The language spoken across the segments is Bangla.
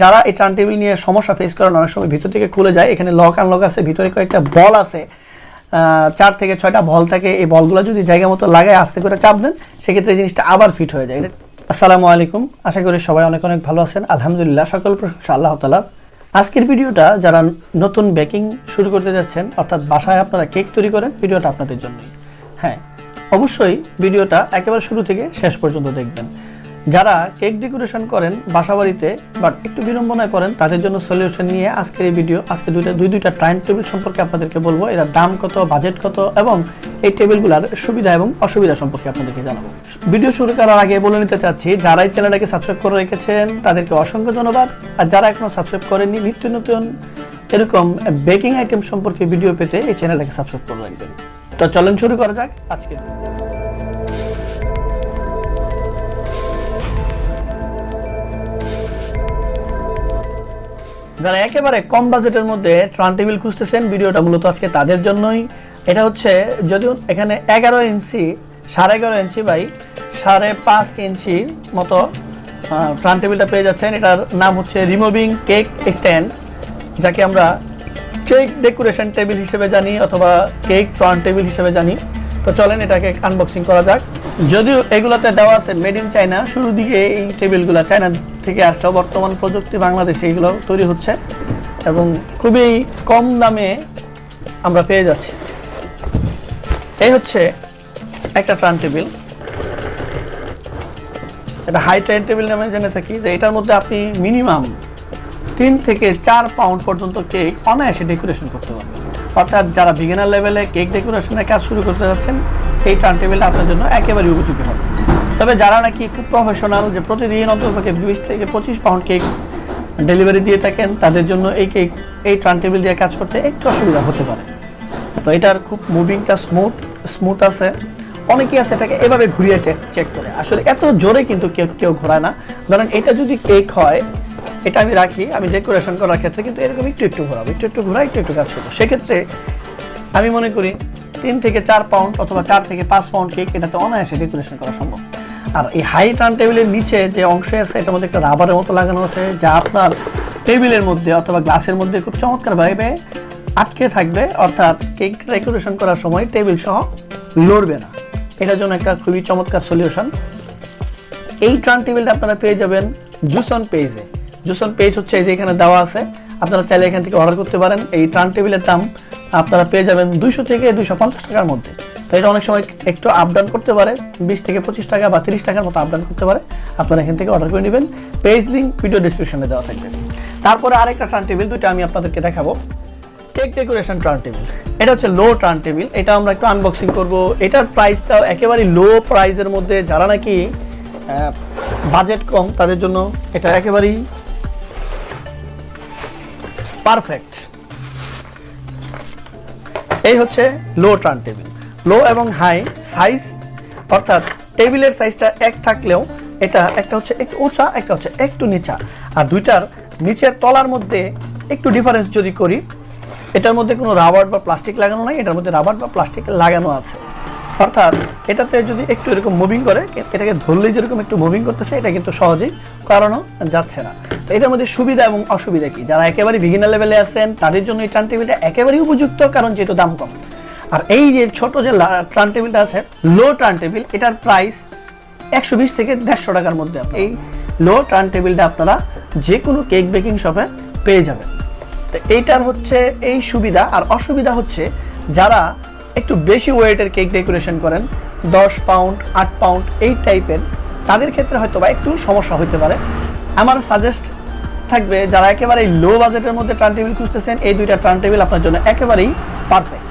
যারা এই টার্ন নিয়ে সমস্যা ফেস করেন, অনেক সময় ভিতর থেকে খুলে যায়। এখানে লক আনলক আছে, ভিতরে কয়েকটা বল আছে। চার থেকে ছয়টা বল থাকে। এই বলগুলো যদি জায়গা মতো লাগায়, আস্তে করে চাপ দেন, সেক্ষেত্রে এই জিনিসটা আবার ফিট হয়ে যায়। আসসালামু আলাইকুম। আশা করি সবাই অনেক অনেক ভালো আছেন। আলহামদুলিল্লাহ, সকল প্রশংসা আল্লাহ তালা আজকের ভিডিওটা যারা নতুন বেকিং শুরু করতে যাচ্ছেন, অর্থাৎ বাসায় আপনারা কেক তৈরি করেন, ভিডিওটা আপনাদের জন্যই। হ্যাঁ অবশ্যই ভিডিওটা একেবারে শুরু থেকে শেষ পর্যন্ত দেখবেন। যারা কেক ডেকোরেশন করেন বাসা বাড়িতে বাট একটু বিড়ম্বনায় করেন তাদের জন্য সলিউশন নিয়ে আজকের এই ভিডিও আজকে দুইটা দুই দুইটা টাইম টেবিল সম্পর্কে আপনাদেরকে বলব। এর দাম কত বাজেট কত, এবং এই টেবিলগুলোর সুবিধা এবং অসুবিধা সম্পর্কে আপনাদেরকে জানাব। ভিডিও শুরু করার আগে বলে নিতে চাচ্ছি, যারা এই চ্যানেলটাকে সাবস্ক্রাইব করে রেখেছেন, তাদেরকে অসংখ্য ধন্যবাদ। আর যারা এখনও সাবস্ক্রাইব করেননি, নিত্য নতুন এরকম বেকিং আইটেম সম্পর্কে ভিডিও পেতে এই চ্যানেলটাকে সাবস্ক্রাইব করে রাখবেন। তো চলেন শুরু করা যাক আজকে যারা একেবারে কম বাজেটের মধ্যে ট্রান টেবিল খুঁজতেছেন, ভিডিওটা মূলত আজকে তাদের জন্যই। এটা হচ্ছে যদিও এখানে এগারো ইঞ্চি, সাড়ে এগারো ইঞ্চি বাই সাড়ে পাঁচ ইঞ্চি মতো ট্রান টেবিলটা পেয়ে যাচ্ছেন। এটার নাম হচ্ছে রিমুভিং কেক স্ট্যান্ড, যাকে আমরা কেক ডেকোরেশন টেবিল হিসেবে জানি অথবা কেক ট্রান টেবিল হিসেবে জানি। তো চলেন এটাকে আনবক্সিং করা যাক। যদিও এগুলোতে দেওয়া আছে মেড ইন চায়না শুরু দিকে এই টেবিলগুলো চায়না থেকে আসলেও বর্তমান প্রযুক্তি বাংলাদেশে এগুলো তৈরি হচ্ছে এবং খুবই কম দামে আমরা পেয়ে যাচ্ছি। এই হচ্ছে একটা ট্রান টেবিল এটা হাই ট্রান টেবিল নামে জেনে থাকি যে এটার মধ্যে আপনি মিনিমাম তিন থেকে চার পাউন্ড পর্যন্ত কেক অনায়াসে ডেকোরেশন করতে পারবেন। অর্থাৎ যারা বিগিনার লেভেলে কেক ডেকোরেশনের কাজ শুরু করতে যাচ্ছেন এই টার্ন টেবিলটা আপনার জন্য একেবারে উপযোগী হবে। তবে যারা নাকি খুব প্রফেশনাল যে প্রতিদিন অন্ততপক্ষে বিশ থেকে পঁচিশ পাউন্ড কেক ডেলিভারি দিয়ে থাকেন, তাদের জন্য এই কেক এই টার্ন টেবিল দিয়ে কাজ করতে একটু অসুবিধা হতে পারে। তো এটার খুব মুভিংটা স্মুথ স্মুথ আছে। অনেকেই আছে এটাকে এভাবে ঘুরিয়ে চেক করে। আসলে এত জোরে কিন্তু কেউ কেউ ঘোরায় না। ধরেন এটা যদি কেক হয় এটা আমি রাখি, আমি ডেকোরেশন করার ক্ষেত্রে কিন্তু এরকম একটু একটু ঘোরাবো, একটু একটু ঘোরা একটু একটু কাজ করব। সেক্ষেত্রে আমি মনে করি তিন থেকে চার পাউন্ড অথবা চার থেকে পাঁচ পাউন্ড কেক এটাতে অনায়াসে ডেকোরেশন করা সম্ভব। আর এই হাই টার্ন টেবিলের নিচে যে অংশ আছে, এটার মধ্যে একটা রাবারের মতো লাগানো আছে, যা আপনার টেবিলের মধ্যে অথবা গ্লাসের মধ্যে খুব চমৎকারভাবে আটকে থাকবে, অর্থাৎ কেক ডেকোরেশন করার সময় টেবিল সহ লড়বে না। এটার জন্য একটা খুবই চমৎকার সলিউশন এই ট্রান টেবিলটা আপনারা পেয়ে যাবেন জুসন পেজে জুসন পেজ হচ্ছে এই যে এখানে দেওয়া আছে। আপনারা চাইলে এখান থেকে অর্ডার করতে পারেন। এই ট্রান টেবিলের দাম আপনারা পেয়ে যাবেন দুইশো থেকে দুইশো পঞ্চাশ টাকার মধ্যে। তো এটা অনেক সময় একটু আপ ডাউন করতে পারে, বিশ থেকে পঁচিশ টাকা বা তিরিশ টাকার মতো আপ ডাউন করতে পারে। আপনারা এখান থেকে অর্ডার করে নেবেন। পেজ লিঙ্ক ভিডিও ডিসক্রিপশনে দেওয়া থাকবে। তারপরে আরেকটা ট্রান টেবিল দুইটা আমি আপনাদেরকে দেখাবো। কেক ডেকোরেশন টার্ন টেবিল এটা হচ্ছে লো টার্ন টেবিল এটা আমরা একটু আনবক্সিং করব। এটার প্রাইসটাও একেবারে লো প্রাইসের মধ্যে। যারা নাকি বাজেট কম, তাদের জন্য এটা একেবারেই পারফেক্ট। এই হচ্ছে লো টার্ন টেবিল লো এবং হাই সাইজ অর্থাৎ টেবিলের সাইজটা এক থাকলেও এটা একটা হচ্ছে একটু উঁচা, একটা হচ্ছে একটু নিচা। আর দুইটার নিচের তলার মধ্যে একটু ডিফারেন্স যদি করি, এটার মধ্যে কোনো রাবার বা প্লাস্টিক লাগানো নাই, এটার মধ্যে রাবার বা প্লাস্টিক লাগানো আছে। অর্থাৎ এটাতে যদি একটু এরকম মুভিং করে, এটাকে ধরলেই যেরকম একটু মুভিং করতেছে, এটা কিন্তু সহজেই করানো যাচ্ছে না। এটার মধ্যে সুবিধা এবং অসুবিধা কি? যারা একেবারে বিগিনার লেভেলে আছেন, তাদের জন্য এই টার্ন টেবিলটা একেবারেই উপযুক্ত, কারণ যেহেতু দাম কম। আর এই যে ছোট যে টার্ন টেবিলটা আছে লো টার্ন টেবিল এটার প্রাইস একশো বিশ থেকে দেড়শো টাকার মধ্যে এই লো টার্ন টেবিলটা আপনারা যে কোনো কেক বেকিং শপে পেয়ে যাবেন। তো এইটার হচ্ছে এই সুবিধা, আর অসুবিধা হচ্ছে যারা একটু বেশি ওয়েটের কেক ডেকোরেশন করেন, দশ পাউন্ড আট পাউন্ড এই টাইপের তাদের ক্ষেত্রে হয়তো বা একটু সমস্যা হতে পারে। আমার সাজেস্ট থাকবে, যারা একেবারেই লো বাজেটের মধ্যে টার্ন টেবিল খুঁজতেছেন, এই দুইটা টার্ন টেবিল আপনার জন্য একেবারেই পারফেক্ট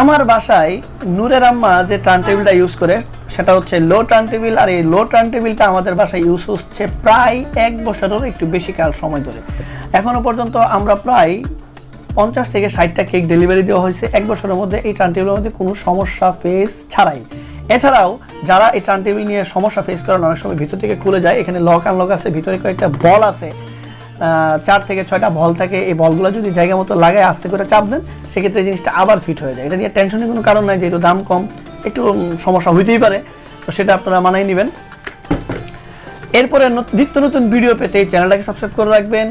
আমার বাসায় নূরের আম্মা যে টার্ন টেবিলটা ইউজ করে, সেটা হচ্ছে লো টার্ন টেবিল আর এই লো টার্ন টেবিলটা আমাদের বাসায় ইউজ হচ্ছে প্রায় এক বছরের একটু বেশি কাল সময় ধরে। এখনও পর্যন্ত আমরা প্রায় পঞ্চাশ থেকে ষাটটা কেক ডেলিভারি দেওয়া হয়েছে, এক বছরের মধ্যে এই টার্ন টেবিলের মধ্যে কোনো সমস্যা ফেস ছাড়াই। এছাড়াও, যারা এই টার্ন টেবিল নিয়ে সমস্যা ফেস করেন, অনেক সময় ভিতর থেকে খুলে যায়। এখানে লক আনলক আছে, ভিতরে কয়েকটা বল আছে। চার থেকে ছয়টা বল থাকে। এই বলগুলো যদি জায়গা মতো লাগায় আস্তে করে চাপ দেন, সেক্ষেত্রে জিনিসটা আবার ফিট হয়ে যায়। এটা নিয়ে টেনশনের কোনো কারণ নাই, যেহেতু দাম কম, একটু সমস্যা হইতেই পারে। তো সেটা আপনারা মানাই নেবেন। এরপরে নিত্য নতুন ভিডিও পেতে এই চ্যানেলটাকে সাবস্ক্রাইব করে রাখবেন।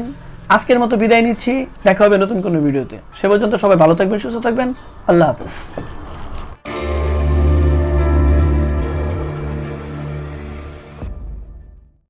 আজকের মতো বিদায় নিচ্ছি। দেখা হবে নতুন কোনো ভিডিওতে সে পর্যন্ত সবাই ভালো থাকবেন, সুস্থ থাকবেন। আল্লাহ হাফেজ।